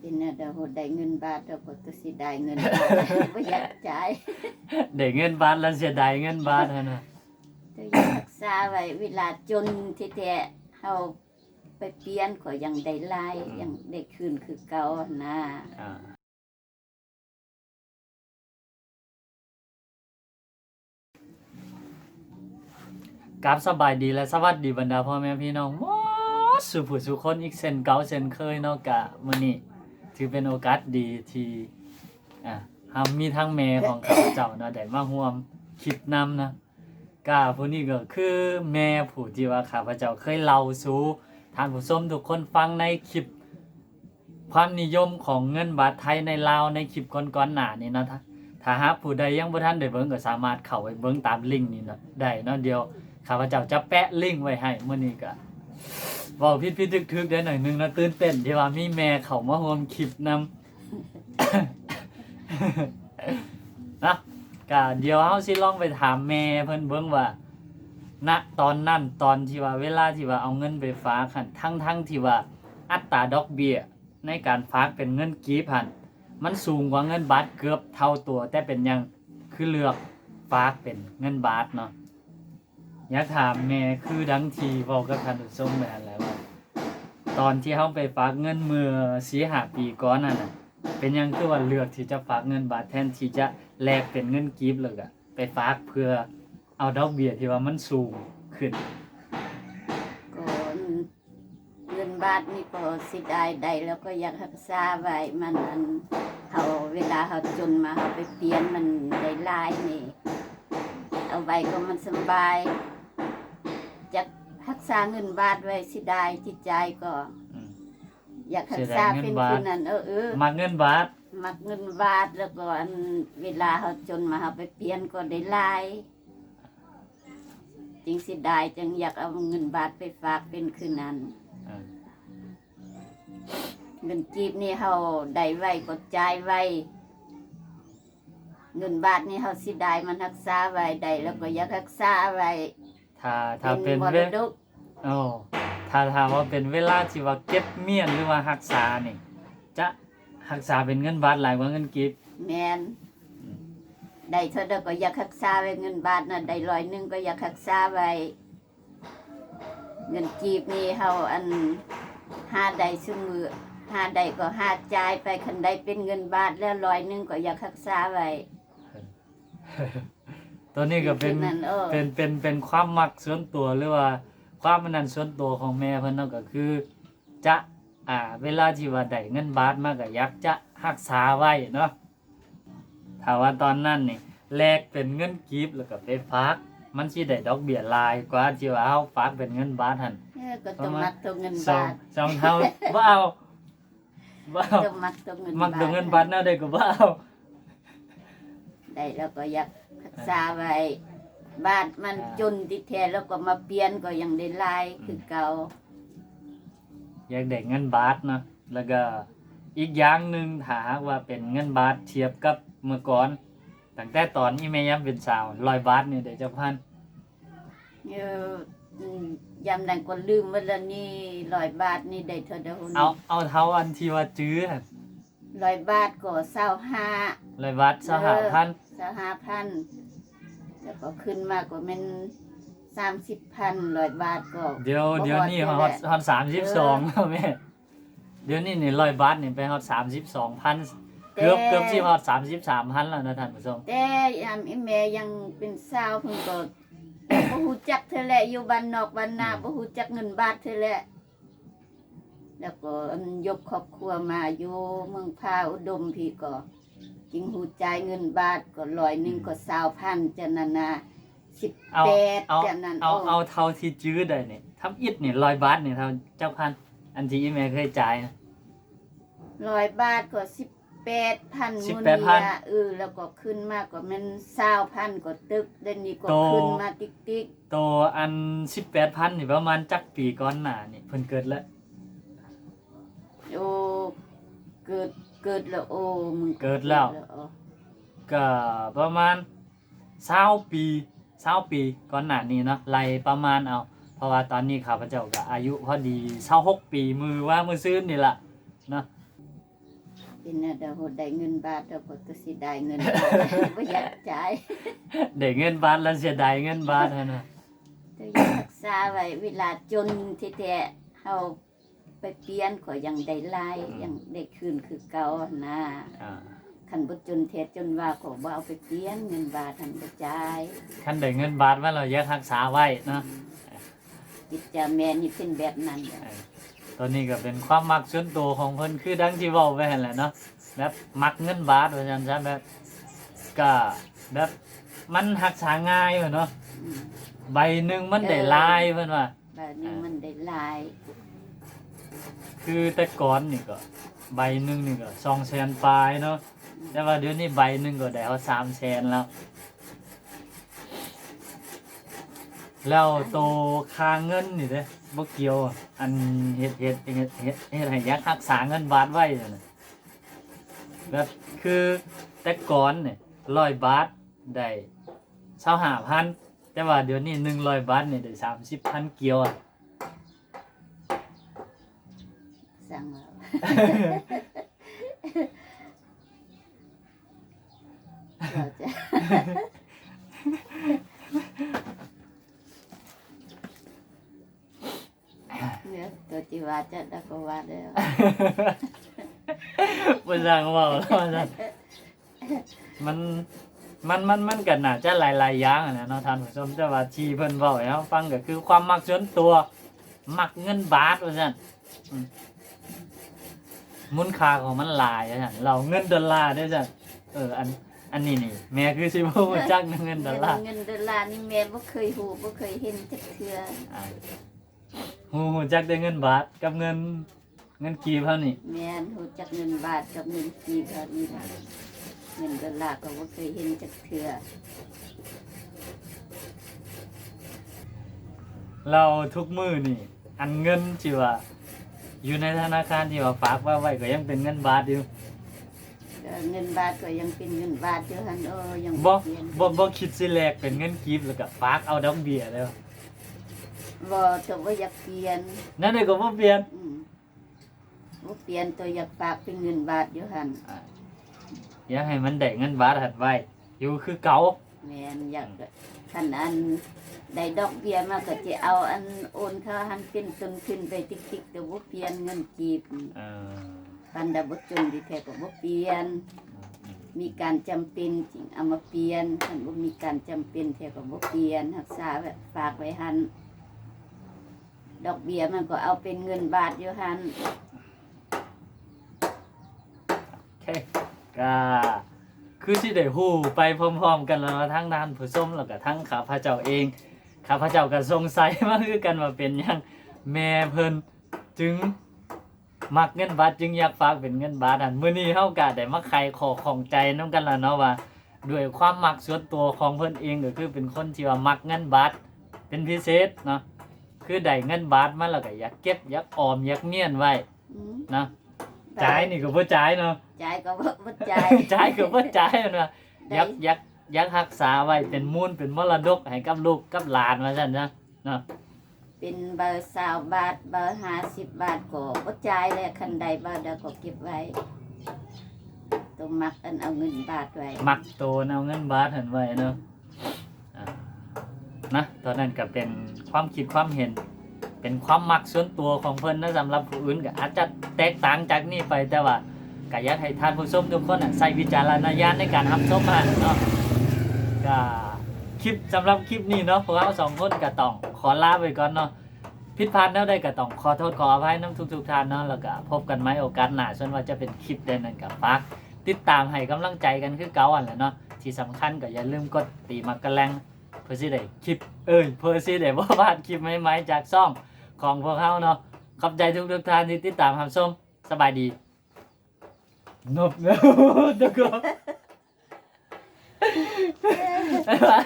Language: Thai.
เป็นน่ะเดี๋ยวโหได้เงินบาทเราก็จะสิได้เงินบาทบ่อยากจ่ายได้เงินบาทแล้วเสียดายเงินบาทหั่นน่ะจะอยากรักษาไว้เวลาจนที่แท้เฮาไปเปลี่ยนก็ยังได้หลายยังได้คืนคือเก่านะอ่ากับสบายดีและสวัสดีบรรดาพ่อแม่พี่น้องหมดสุผู้สุคนอีกเส้นเก่าเส้นเคยเนาะกะมื้อนี้ ถือเป็นโอกาสดีที่อ่าเฮามีทั้งแม่ของข้าพเจ้าเนาะได้มาร่วมคลิปนำนะกะผู้นี้ก็คือแม่ผู้ที่ว่าข้าพเจ้าเคยเล่าสู่ท่านผู้ชมทุกคนฟังในคลิปความนิยมของเงินบาทไทยในลาวในคลิปก่อนๆหน้านี่เนะถ้าถ้าหากผู้ใดยังบ่ทันได้เบิ่งก็สามารถเข้าไปเบิ่งตามลิงก์นี้เนาะได้เนาะเดียวข้าพเจ้าจะแปะลิงก์ไว้ให้มื้อนี้ก็ เว้าผิดๆทึกๆได้หน่อยนึงนะตื่นเต้นที่ว่ามีแม่เขามาร่วมคลิปนำ นะก็เดี๋ยวเฮาสิลองไปถามแม่เพิ่นเบิ่งว่าณตอนนั้นตอนที่ว่าเวลาที่ว่าเอาเงินไปฝากหันทั้งๆที่ว่าอัตราดอกเบี้ยในการฝากเป็นเงินกีบหันมันสูงกว่าเงินบาทเกือบเท่าตัว แต่เป็นหยังคือเลือกฝากเป็นเงินบาทเนาะ อยากถามแม่คือดังทีเว้ากับท่านผู้ชมแม่นแล้วว่าตอนที่เฮาไปฝากเงินเมื่อ4-5ปีก่อนนั่นน่ะเป็นยังคือว่าเลือกที่จะฝากเงินบาทแทนที่จะแลกเป็นเงินกีบเลยอะไปฝากเพื่อเอาดอกเบี้ยที่ว่ามันสูงขึ้นก็เงินบาทนี่ก็สิได้ได้แล้วก็อยากรักษาไว้มันอันเฮาเวลาเฮาจนมาเฮาไปเปลี่ยนมันได้หลายนี่ เอาไว้ก็มันสบาย รักษาเงินบาทไว้สิได้จิตใจก็อืม อยากรักษาเป็นคนนั้นเออเออ มักเงินบาท มักเงินบาทแล้วก็อันเวลาเขาจนมาเขาไปเปลี่ยนก็ได้หลายจริงสิได้จังอยากเอาเงินบาทไปฝากเป็นคืนนั้นอ่าเงินจีบนี่เขาได้ไว้ก็จ่ายไว้ เงินบาทนี่เขาสิได้มันรักษาไว้ได้แล้วก็อยากรักษาไว้ ถ้าถ้าเป็นมเวรดกโอ้ถ้าถามว่าเป็นเวลาที่ว่าเก็บเมียนหรือว่ารักษานี่จะรักษาเป็นเงินบาทหลายกว่าเงินกีบแมนได้เท่าใดก็อยากรักษาไว้เงินบาทน่ะได้ร้อยหนึงก็อยากรักษาไว้เงินจีบนี่เขาอันหาได้ซึ่งมือหาได้ก็หาจ่ายไปคันได้เป็นเงินบาทแล้วร้อยหนึงก็อยากรักษาไว้ ตัวนี้ก็เป็นนั่นเออ เป็นเป็นเป็นความมักส่วนตัวหรือว่าความมันนั้นส่วนตัวของแม่เพิ่นเนาะก็คือจะอ่าเวลาที่ว่าได้เงินบาทมาก็อยากจะรักษาไว้เนาะถ้าว่าตอนนั้นนี่แลกเป็นเงินกีบแล้วก็ไปฝากมันสิได้ดอกเบี้ยหลายกว่าที่ว่าเฮาฝากเป็นเงินบาทหั่น เออก็ต้องมักตัวเงินสองบาทสองเท่าบ่เอาบ่เอาต้องมักตัวเงินมักบาทดอกเงินบาทแนวใดก็บ่เอา ได้แล้วก็อยากรักษาไว้บาทมันจนติดแท้แล้วก็มาเปลี่ยนก็ยังได้หลายคือเก่าอยากได้เงินบาทเนาะแล้วก็อีกอย่างหนึ่งถ้าหากว่าเป็นเงินบาทเทียบกับเมื่อก่อนตั้งแต่ตอนนี้แม่ยังเป็นสาวร้อยบาทนี่ได้จักพันเอออืมยามนั้นก็ลืมว่าแล้วนี่ร้อยบาทนี่ได้เท่าเดิมเอาเอาเท่าอันที่ว่าจื้อหั่นร้อยบาทก็เศร้าห้าร้อยบาทสหพันเศร้าห้าพัน แล้วก็ขึ้นมาก็เป็นสามสิบพันร้อยบาทก็เดี๋ยวบ่เดี๋ยวนี้ฮฮออดดเท่าฮอดสามสิบสองแม่เดี๋ยวนี้นี่ร้อยบาทนี่ไปฮอดสามสิบสองพันเกือบเกือบสิฮอดสามสิบสามพันแล้วนะท่านผู้ชมแต่ยามอีแม่ยังเป็นสาวเพิ่นก็ บ่ฮู้จักเธอแหละอยู่บ้านนอกบ้านนาบ่ฮู้จักเงินบาทเธอแหละแล้วก็อันยกครอบครัวมาอยู่เมืองพาอุดมพี่ก็ จึงฮู้จ่ายเงินบาทก็ร้อยหนึงก็20,000จันนานา18เอาเอาจันนั้นเอาโเอาเท่าที่จื้อได้นี่ทำอิดนี่ร้อยบาทนี่เท่าเจ้าพัน อันที่อีแม่เคยจ่ายนะ ร้อยบาทก็18,000 18,000มื้อนี้อะเออแล้วก็ขึ้นมาก็แม่น20,000ก็ตึกเดี๋ยวนี้ก็โต ขึ้นมาติ๊กตัวอันสิบแปดพันนี่ประมาณจักปีก่อนหน้านี่เพิ่นเกิดแล้วๆโอ้เกิด เกิดแล้วโอ้มึงเกิดแล้วโอ้ก็ประมาณเศร้าปีเศร้าปีก่อนหน้านี้เนาะไล่ประมาณเอา เพราะว่าตอนนี้ข้าพเจ้าก็อายุพอดีเศร้าหกปีมือว่ามือซื้อนี่ล่ะเนาะเป็นน่ะเดี๋ยวโหได้เงินบาทเดี๋ยวบ่ก็สิได้เงินบาทบ่อยากจ่ายได้เงินบาทแล้วเสียดายเงินบาทหั่นน่ะแต่อยากรักษาไว้เวลาจนที่แท้เฮา ไปเปลี่ยนก็ยังได้หลายยังได้คืนคือเก่านะอ่าคันบ่จนแท้จนว่าก็บ่เอาไปเปลี่ยนเงินบาทหันบ่จ่ายคันได้เงินบาทมาแล้วอยากรักษาไว้เนาะจิตใจแม่นี่เป็นแบบนั้นแหละตัวนี้ก็เป็นความมักส่วนตัวของเพิ่นคือดังที่เว้าไว้หั่นแหละเนาะแบบมักเงินบาทว่าซั่นซะแบบก็แบบมันรักษาง่ายว่าเนาะอืมใบหนึงมันได้หลายเพิ่นว่า บาทนี้มันได้หลาย คือแต่ก่อนนี่ก็ใบหนึ่งนี่ก็200,000ปลายเนาะแต่ว่าเดี๋ยวนี้ใบหนึ่งก็ได้เอา300,000แล้ว แล้วโตค่าเงินนี่เด้บ่เกี่ยวอันเฮ็ดเฮ็ดเฮ็ดเฮ็ดเฮ็ดให้ยักรักษาเงินบาทไว้นั่นะแบบคือแต่ก่อนเนี่ย100บาทได้25,000แต่ว่าเดี๋ยวนี้100บาทนี่ได้30,000เกี่ยวอะสั่งแล้วเราจะเนี่ยวที่ะ ล้วบ่สร้างเว้าแล้วว่าซั่นมันมันมันมันก็น่าจะหลายๆอย่างอะนะเนาะท่านผู้ชมแต่ว่าที่เพิ่นเว้าให้เราฟังก็คือความมักส่วนตัว มักเงินบาทว่าซั่นอื มมูลค่าของมันหลายว่าซั่นเราเงินดอลลาร์เด้อซั่นเอออันอันนี้นี่ แม่คือสิบ่รู้จักเงินดอลลาร์เงินดอลลาร์นี่แม่บ่เคยฮู้บ่เคยเห็นจักเทื่ออ่าฮู้ฮู้จักแต่เงินบาทกับเงิน เงินกีบเท่านี้แม่นฮู้จักเงินบาทกับเงินกีบเท่านี้ล่ะเงินดอลลาร์ก็บ่เคยเห็นจักเทื่อเราทุกมื้อนี่ อันเงินที่ว่า อยู่ในธนาคารที่ว่าฝากว่าไว้ก็ยังเป็นเงินบาทอยู่ก็เงินบาทก็ยังเป็นเงินบาทอยู่หั่นเออยังบ่เปลี่ยนบ่บ่คิดสิแลกเป็นเงินกีบแล้วก็ฝากเอาดอกเบี้ยแล้วบ่ตัวบ่อยากเปลี่ยนนั่นนี่ก็บ่เปลี่ยนอืมบ่เปลี่ยนตัวอยากฝากเป็นเงินบาทอยู่หั่นอยากให้มันได้เงินบาทหัดไว้อยู่คือเก่าแม่นอยาก คันอันได้ดอกเบี้ยมาก็จะเอาอันโอนเข้าหันเป็นต้นขึ้นไปติ๊กๆแต่บ่เปลี่ยนเงินกีบเออปันดาบ่จนดีแท้ก็บ่เปลี่ยน มีการจำเป็นจริงเอามาเปลี่ยนคันบ่มีการจำเป็นแท้ก็บ่เปลี่ยนรักษาไว้ฝากไว้หันดอกเบี้ยมันก็เอาเป็นเงินบาทอยู่หัน โอเคก็ คือสิได้ฮู้ไปพร้อมๆกันแล้วเนาะทั้งด้านผู้ชมแล้วก็ทั้งข้าพเจ้าเองข้าพเจ้าก็สงสัยมาคือกันว่าเป็นหยังแม่เพิ่นจึงมักเงินบาทจึงอยากฝากเป็นเงินบาทอันมื้อนี้เฮาก็ได้มาไขข้อของใจนํกันแล้วเนาะว่าด้วยความมักส่วนตัวของเพิ่นเองก็คือเป็นคนที่ว่ามักเงินบาทเป็นพิเศษเนาะคือได้เงินบาทมาแล้วก็อยากเก็บอยากออมอยากเมียนไว้อืมเนาะ จ่ายนี่ก็บ่จ่ายเนาะจ่ายก็บ่บ่จ่ายจ่ายก็บ่จ่ายนั่นว่ายากยากยากรักษาไว้เป็นมูลเป็นมรดกให้กับลูกกับหลานว่าซั่นนะเนาะเป็นเบอร์20บาทเบอร์50บาทก็บ่จ่ายแล้วคันใดบ่เดี๋ยวก็เก็บไว้ต้องมักอันเอาเงินบาทไว้มักโตนเอาเงินบาทหันไว้เนาะนะตอนนั้นก็เป็นความคิดความเห็น เป็นความมักส่วนตัวของเพิ่นนะสำหรับผู้อื่นก็อาจจะ แตกต่างจากนี้ไปแต่ว่าก็อยากให้ท่านผู้ชมทุกคนใส่วิจารณญาณในการรับชมมาเนาะก็คลิปสำหรับคลิปนี้เนาะพวกเราสองคนก็ต้องขอลาไปก่อนเนาะผิดพลาดแล้วได้ก็ต้องขอโทษขออภัยน้ำทุกๆท่านเนาะแล้วก็พบกันไหมโอกาสหน้าส่วนว่าจะเป็นคลิปใดนั้นกับฝากติดตามให้กำลังใจกันคือเก่าอันแหละเนาะที่สำคัญก็อย่าลืมกดตีมักกะแลงเพื่อสิได้คลิปเอ้ยเพื่อสิได้บ่พลาดคลิปใหม่ๆจากซ่องของพวกเขาเนาะ ขอบใจทุกทุกๆท่านที่ติดตามรับชมสบายดีนบเนาะทุกคนบ๊ายบาย